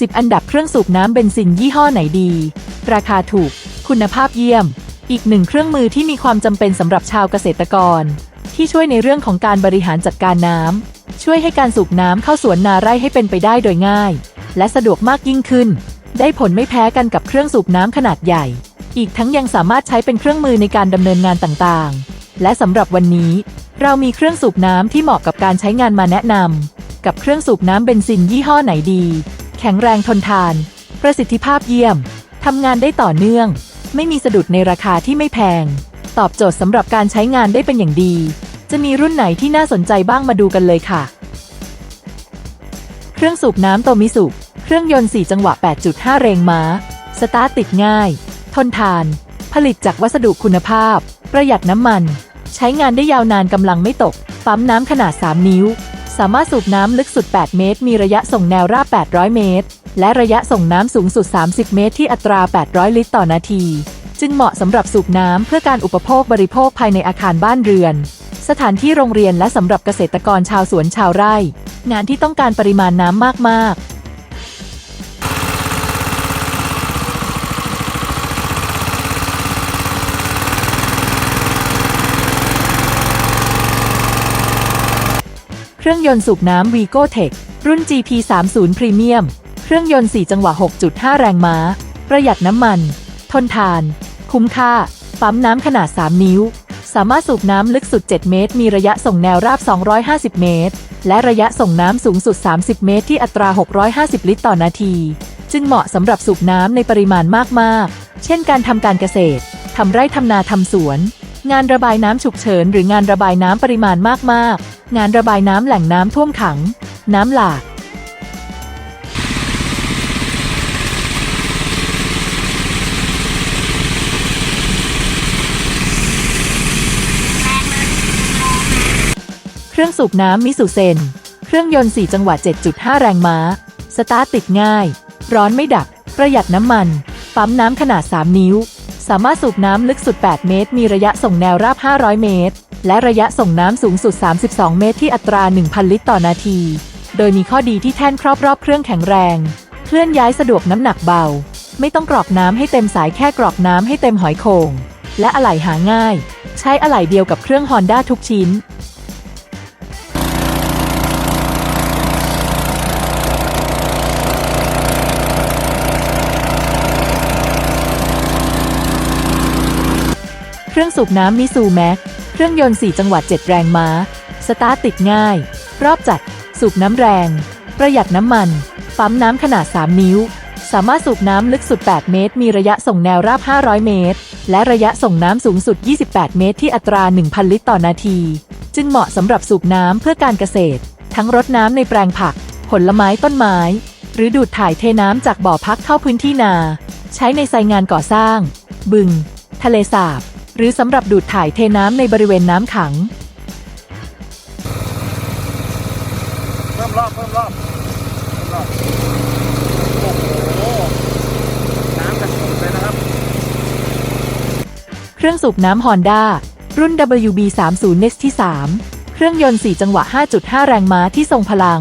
10 อันดับเครื่องสูบน้ำเบนซินยี่ห้อไหนดี ราคาถูก คุณภาพเยี่ยม อีกหนึ่งเครื่องมือที่มีความจำเป็นสำหรับชาวเกษตรกร ที่ช่วยในเรื่องของการบริหารจัดการน้ำช่วยให้การสูบน้ำเข้าสวนนาไร่ให้เป็นไปได้โดยง่าย และสะดวกมากยิ่งขึ้น ได้ผลไม่แพ้กันกับเครื่องสูบน้ำขนาดใหญ่ อีกทั้งยังสามารถใช้เป็นเครื่องมือในการดำเนินงานต่างๆ และสำหรับวันนี้ เรามีเครื่องสูบน้ำที่เหมาะกับการใช้งานมาแนะนำกับเครื่องสูบน้ำเบนซินยี่ห้อไหนดี แข็งแรงทนทาน ประสิทธิภาพเยี่ยม ทำงานได้ต่อเนื่อง ไม่มีสะดุดในราคาที่ไม่แพง ตอบโจทย์สำหรับการใช้งานได้เป็นอย่างดี จะมีรุ่นไหนที่น่าสนใจบ้างมาดูกันเลยค่ะ เครื่องสูบน้ำโตมิสุเครื่องยนต์ 4 จังหวะ 8.5แรงม้า สตาร์ทติดง่าย ทนทาน ผลิตจากวัสดุคุณภาพ ประหยัดน้ำมัน ใช้งานได้ยาวนานกำลังไม่ตก ปั๊มน้ำขนาด 3 นิ้ว สามารถสูบน้ำลึกสุด 8 เมตร มีระยะส่งแนวราบ 800 เมตร และระยะส่งน้ำสูงสุด 30 เมตร ที่อัตรา 800 ลิตรต่อนาที จึงเหมาะสำหรับสูบน้ำเพื่อการอุปโภคบริโภคภายในอาคารบ้านเรือน สถานที่โรงเรียนและสำหรับเกษตรกรชาวสวนชาวไร่ งานที่ต้องการปริมาณน้ำมากๆ เครื่องยนต์สูบน้ำ Vigo Tech รุ่น GP30 Premium เครื่องยนต์ 4 จังหวะ 6.5 แรงม้า ประหยัดน้ำมัน ทนทาน คุ้มค่า ปั๊มน้ำขนาด 3 นิ้ว สามารถสูบน้ำลึกสุด 7 เมตร มีระยะส่งแนวราบ 250 เมตร และระยะส่งน้ำสูงสุด 30 เมตร ที่อัตรา 650 ลิตรต่อนาที จึงเหมาะสำหรับสูบน้ำในปริมาณมาก ๆ เช่นการทำการเกษตร ทำไร่ทำนาทำสวน งานระบายน้ำฉุกเฉิน หรืองานระบายน้ำปริมาณมาก ๆ งานระบายน้ำแหล่งน้ำท่วมขัง น้ำหลาก เครื่องสูบน้ำมิสุเซน เครื่องยนต์ 4 จังหวะ 7.5 แรงม้า สตาร์ทติดง่าย ร้อนไม่ดับ ประหยัดน้ำมัน ปั๊มน้ำขนาด 3 นิ้ว สามารถสูบน้ำลึกสุด 8 เมตร มีระยะส่งแนวราบ 500 เมตร และระยะส่งน้ำสูงสุด 32 เมตร ที่อัตรา 1,000 ลิตรต่อนาที โดยมีข้อดีที่แท่นครอบรอบเครื่องแข็งแรง เคลื่อนย้ายสะดวกน้ำหนักเบา ไม่ต้องกรอกน้ำให้เต็มสายแค่กรอกน้ำให้เต็มหอยโข่งและอะไหล่หาง่าย ใช้อะไหล่เดียวกับเครื่องฮอนด้าทุกชิ้น รื่องสูบน้ำมิซูแม็ก เครื่องยนต์ 4 จังหวัด 7 แรงม้า สตาร์ทติดง่าย รอบจัด สูบน้ำแรง ประหยัดน้ำมัน ปั๊มน้ำขนาด 3 นิ้ว สามารถสูบน้ำลึกสุด 8 เมตร มีระยะส่งแนวราบ 500 เมตร และระยะส่งน้ำสูงสุด 28 เมตร ที่อัตรา 1,000 ลิตรต่อนาที จึงเหมาะสำหรับสูบน้ำเพื่อการเกษตร ทั้งรดน้ำในแปลงผัก ผลไม้ต้นไม้ หรือดูดถ่ายเทน้ำจากบ่อพักเข้าพื้นที่นา ใช้ในไซงานก่อสร้าง บึง ทะเลสาบ หรือสำหรับดูดถ่ายเทน้ำในบริเวณน้ำขัง เพิ่มรอบเพิ่มรอบเพิ่มรอบโอ้โหน้ำกระสุนเลยนะครับ เครื่องสูบน้ำ Honda รุ่น WB30 Next ที่ 3 เครื่องยนต์ 4 จังหวะ 5.5 แรงม้าที่ทรงพลัง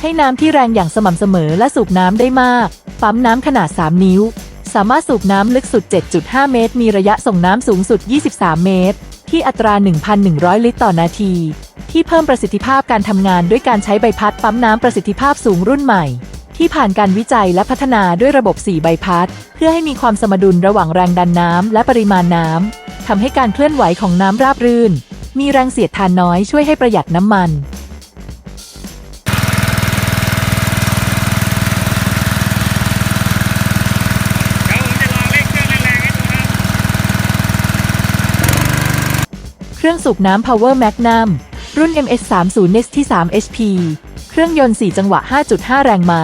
ให้น้ำที่แรงอย่างสม่ำเสมอและสูบน้ำได้มาก ปั๊มน้ำขนาด 3 นิ้ว สามารถสูบน้ำลึกสุด 7.5 เมตร มีระยะส่งน้ำสูงสุด 23 เมตร ที่อัตรา 1,100 ลิตรต่อนาที ที่เพิ่มประสิทธิภาพการทำงานด้วยการใช้ใบพัดปั๊มน้ำประสิทธิภาพสูงรุ่นใหม่ ที่ผ่านการวิจัยและพัฒนาด้วยระบบ 4 ใบพัด เพื่อให้มีความสมดุลระหว่างแรงดันน้ำและปริมาณน้ำทำให้การเคลื่อนไหวของน้ำราบรื่น มีแรงเสียดทานน้อยช่วยให้ประหยัดน้ำมัน เดี๋ยวผมจะลองเล่นเครื่องแรงๆให้ดูนะครับ เครื่องสูบน้ำ Power Magnum รุ่น MS30 Next ที่ 3 HP เครื่องยนต์ 4 จังหวะ 5.5 แรงม้า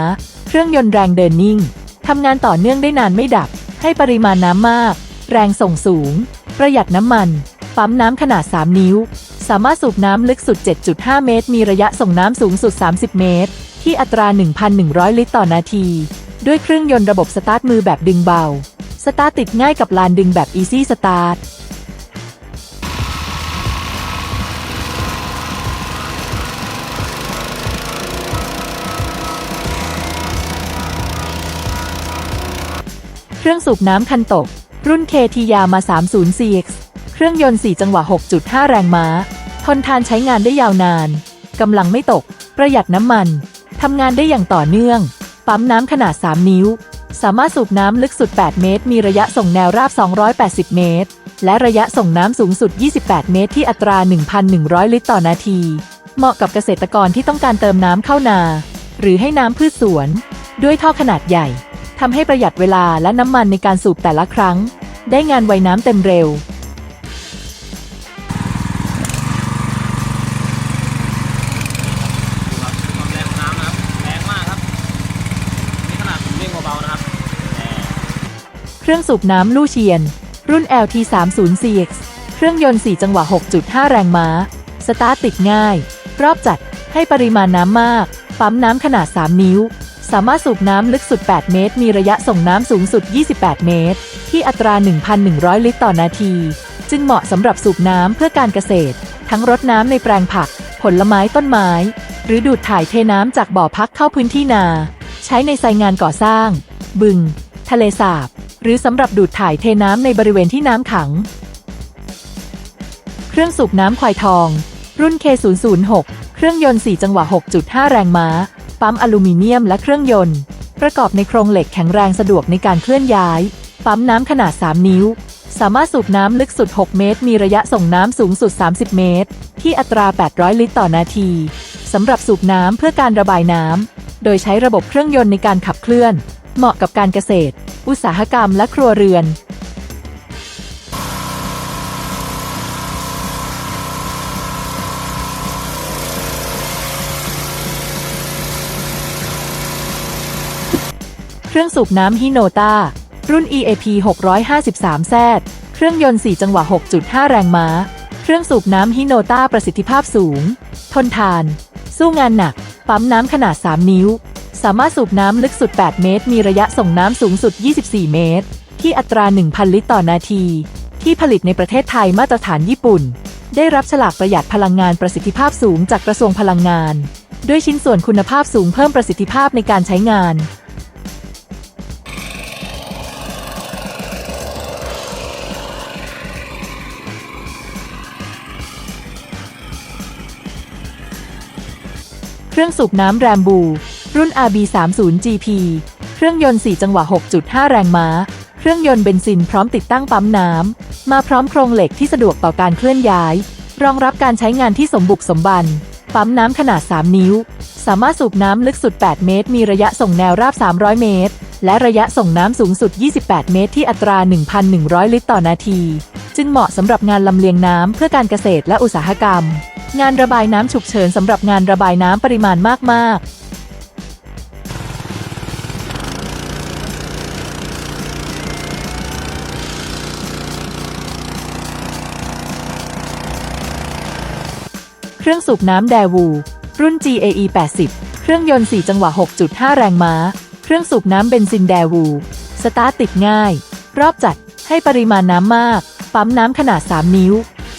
เครื่องยนต์แรงเดินนิ่ง ทำงานต่อเนื่องได้นานไม่ดับ ให้ปริมาณน้ำมาก แรงส่งสูง ประหยัดน้ำมัน ปั๊มน้ำขนาด 3 นิ้ว สามารถสูบน้ำลึกสุด 7.5 เมตร มีระยะส่งน้ำสูงสุด 30 เมตร ที่อัตรา 1,100 ลิตรต่อนาที ด้วยเครื่องยนต์ระบบสตาร์ทมือแบบดึงเบา สตาร์ทติดง่ายกับลานดึงแบบ Easy Start ครื่องสูบน้ำคันโตก รุ่น KT ยามา 30CX เครื่องยนต์ 4 จังหวะ 6.5 แรงม้า ทนทานใช้งานได้ยาวนาน กำลังไม่ตก ประหยัดน้ำมัน ทำงานได้อย่างต่อเนื่อง ปั๊มน้ำขนาด 3 นิ้ว สามารถสูบน้ำลึกสุด 8 เมตร มีระยะส่งแนวราบ 280 เมตร และระยะส่งน้ำสูงสุด 28 เมตร ที่อัตรา 1,100 ลิตรต่อนาที เหมาะกับเกษตรกรที่ต้องการเติมน้ำเข้านา หรือให้น้ำพืชสวน ด้วยท่อขนาดใหญ่ ทำให้ประหยัดเวลาและน้ำมันในการสูบแต่ละครั้ง ได้งานไวน้ำเต็มเร็ว ความแรงของน้ำนะครับแรงมากครับนี่ขนาดผมเร่งเบาๆนะครับเครื่องสูบน้ำลู่เชียน รุ่น LT 3 0 CX เครื่องยนต์ 4 จังหวะ 6.5 แรงม้า สตาร์ทติดง่าย รอบจัดให้ปริมาณน้ำมาก ปั๊มน้ำขนาด 3 นิ้ว สามารถสูบน้ำลึกสุด 8 เมตร มีระยะส่งน้ำสูงสุด 28 เมตร ที่อัตรา 1,100 ลิตรต่อนาที จึงเหมาะสำหรับสูบน้ำเพื่อการเกษตร ทั้งรดน้ำในแปลงผัก ผลไม้ต้นไม้ หรือดูดถ่ายเทน้ำจากบ่อพักเข้าพื้นที่นา ใช้ในไซงานก่อสร้าง บึง ทะเลสาบ หรือสำหรับดูดถ่ายเทน้ำในบริเวณที่น้ำขัง เครื่องสูบน้ำควายทอง รุ่น K006 เครื่องยนต์ 4 จังหวะ 6.5 แรงม้า ปั๊มอลูมิเนียมและเครื่องยนต์ ประกอบในโครงเหล็กแข็งแรงสะดวกในการเคลื่อนย้าย ปั๊มน้ำขนาด 3 นิ้ว สามารถสูบน้ำลึกสุด 6 เมตร มีระยะส่งน้ำสูงสุด 30 เมตร ที่อัตรา 800 ลิตรต่อนาทีสำหรับสูบน้ำเพื่อการระบายน้ำ โดยใช้ระบบเครื่องยนต์ในการขับเคลื่อน เหมาะกับการเกษตร อุตสาหกรรมและครัวเรือน เครื่องสูบน้ำฮิโนตารุ่น EAP 653แซดเครื่องยนต์ 4 จังหวะ 6.5 แรงม้า เครื่องสูบน้ำฮิโนตาประสิทธิภาพสูง ทนทาน สู้งานหนัก ปั๊มน้ำขนาด 3 นิ้ว สามารถสูบน้ำลึกสุด 8 เมตร มีระยะส่งน้ำสูงสุด 24 เมตร ที่อัตรา 1,000 ลิตรต่อนาที ที่ผลิตในประเทศไทยมาตรฐานญี่ปุ่น ได้รับฉลากประหยัดพลังงานประสิทธิภาพสูงจากกระทรวงพลังงาน ด้วยชิ้นส่วนคุณภาพสูงเพิ่มประสิทธิภาพในการใช้งาน เครื่องสูบน้ำแรมบู รุ่น RB30GP เครื่องยนต์ 4 จังหวะ 6.5 แรงม้า เครื่องยนต์เบนซินพร้อมติดตั้งปั๊มน้ำ มาพร้อมโครงเหล็กที่สะดวกต่อการเคลื่อนย้าย รองรับการใช้งานที่สมบุกสมบัน ปั๊มน้ำขนาด 3 นิ้ว สามารถสูบน้ำลึกสุด 8 เมตร มีระยะส่งแนวราบ 300 เมตร และระยะส่งน้ำสูงสุด 28 เมตร ที่อัตรา 1,100 ลิตรต่อนาที จึงเหมาะสำหรับงานลำเลียงน้ำเพื่อการเกษตรและอุตสาหกรรม งานระบายน้ำฉุกเฉินสำหรับงานระบายน้ำปริมาณมากๆเครื่องสูบน้ำแดวู รุ่น GAE 80 เครื่องยนต์ 4 จังหวะ 6.5 แรงม้า เครื่องสูบน้ำเบนซินแดวู สตาร์ทติดง่าย รอบจัด ให้ปริมาณน้ำมาก ปั๊มน้ำขนาด 3 นิ้ว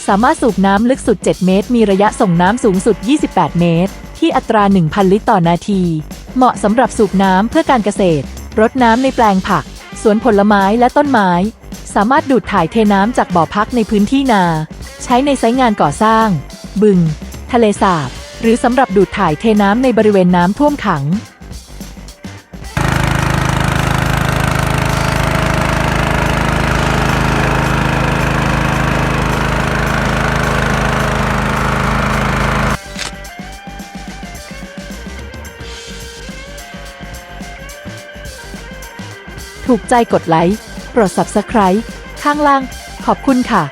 สามารถสูบน้ำลึกสุด 7 เมตร มีระยะส่งน้ำสูงสุด 28 เมตร ที่อัตรา 1,000 ลิตรต่อนาที เหมาะสำหรับสูบน้ำเพื่อการเกษตร รดน้ำในแปลงผัก สวนผลไม้และต้นไม้ สามารถดูดถ่ายเทน้ำจากบ่อพักในพื้นที่นา ใช้ในไซต์งานก่อสร้าง บึง ทะเลสาบ หรือสำหรับดูดถ่ายเทน้ำในบริเวณน้ำท่วมขัง ถูกใจกดไลค์ กด Subscribe ข้างล่าง ขอบคุณค่ะ